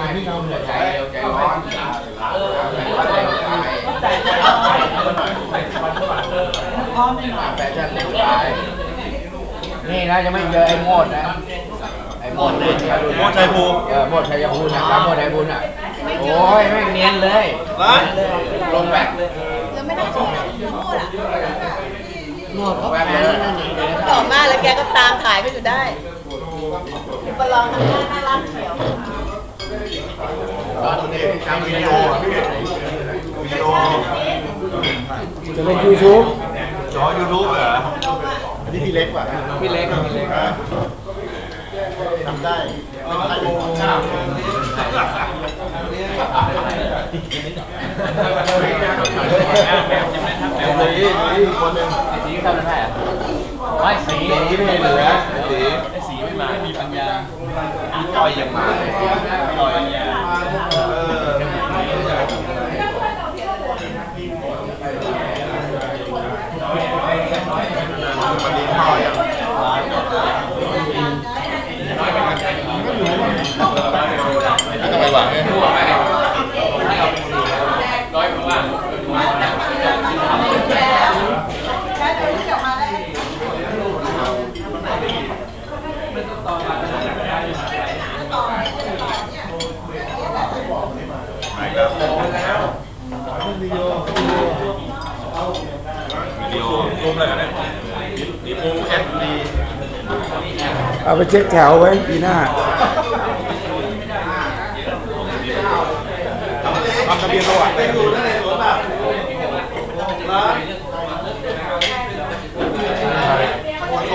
ใจเร็วใจร้อนเออแต่ใจร้อนแฟชั่นเร็วไปนี่นะจะไม่เจอไอ้โมดนะไอ้โมดเลยโมดชัยภูมิเออโมดชัยภูมินะโมดชัยภูมิน่ะโอ้ยแม่งเนียนเลยนะลงแบ็คเลยแล้วไม่น่าเชื่อนะโมดอะแบ็คเลยต่อมาแล้วแกก็ตามถ่ายไปอยู่ได้ประลองทำหน้าน่ารักเขียว จะเล่นยูทูบจอยูทูบเหรออันนี้พี่เล็กป่ะพี่เล็กพี่เล็กทำได้ทำได้เลยอีกคนหนึ่งไอ้สีทำอะไรอะไม่สีสีไม่เหลือสีไอ้สี ไม่มามีปัญญา ต่อยยังมาต่อยยังเออวันนี้ต่อยยังต้องไปหวังเนี่ย ร้อยกว่า ไม่ครับวิดีโอรู มอะไรกันเนี่ยนี่มุมแอดดีเอาไปเช็คแถวไว้ปีหน้าทำทะเบียนประวัติไปดูนั่นในสวนแบบร้านโอ้โห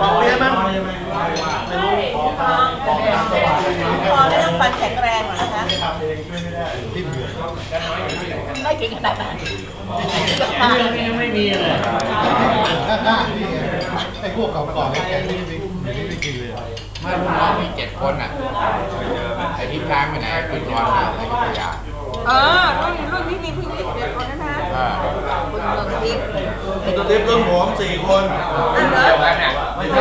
บอกเรียนมั้งพอได้ต้องฟันแข็งแรงเหรอนะคะไม่เก่งขนาดนั้นไม่มีเลยไอ้พวกเก่าๆไอ้แกนี่ไม่ได้กินเลยไม่ลูกน้องมีเจ็ดคนอะ ที่ค้างไปไหนคือนอนอยู่ในพัทยาเออรุ่นรุ่นที่มีผู้หญิงเด็กคนนั้นนะคุณเมืองทิพย์มีตัวเล็กเรื่องผมสี่คนนั่นเหรอไม่ใช่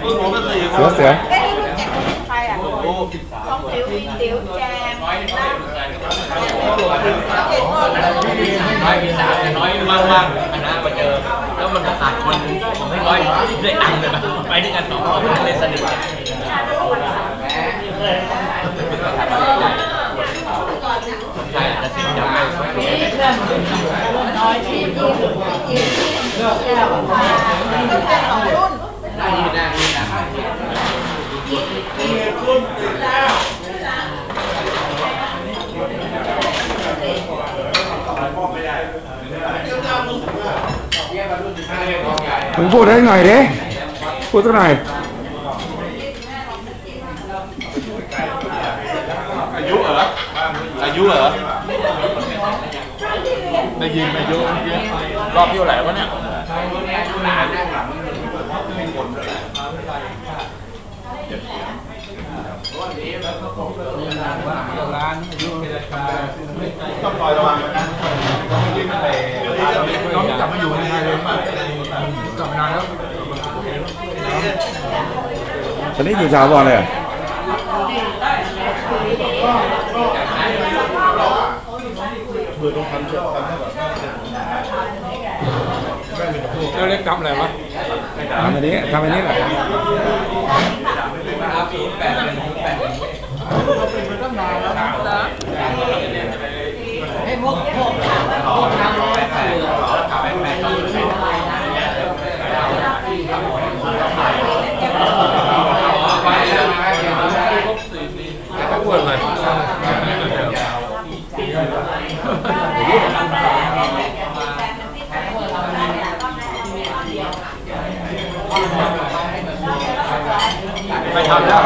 เรื่องผมเป็นสี่คเสือนเสือเอ๊ะรุ่นเจ็ดคนใครอะต้องติ๋วติ๋วแจมนั่งเจ็ดคนน้อยมีสามแต่น้อยว่างๆคณะมาเจอแล้วมันขาดคนผมให้ร้อยได้ตังค์เลยไปด้วยกันสองคนเล่นสนุกใช่แต่สิ่งจำไม่ก็แค่สองรุ่นได้ยินได้ยินนะมึงพูดได้หน่อยดิพูดสักหน่อยอายุเหรออายุเหรอ ได้ยินอายุรอบที่เท่าไหร่วะเนี่ยต้องคอยระวังนะต้องไม่ยืนไปน้องกลับมาอยู่ในไทยเลยกลับมานานแล้วตอนนี้อยู่สาวบอลเลยเหรอเบื่อต้องทำเชื่อทำให้แบบเราเล็กทำอะไรวะทำอันนี้ทำอันนี้แหละ ให้พวกพวกพวกทำร้อยแปดแปดแปดไปแล้วนะเดี๋ยว ไม่พูดเลย ไปทำแล้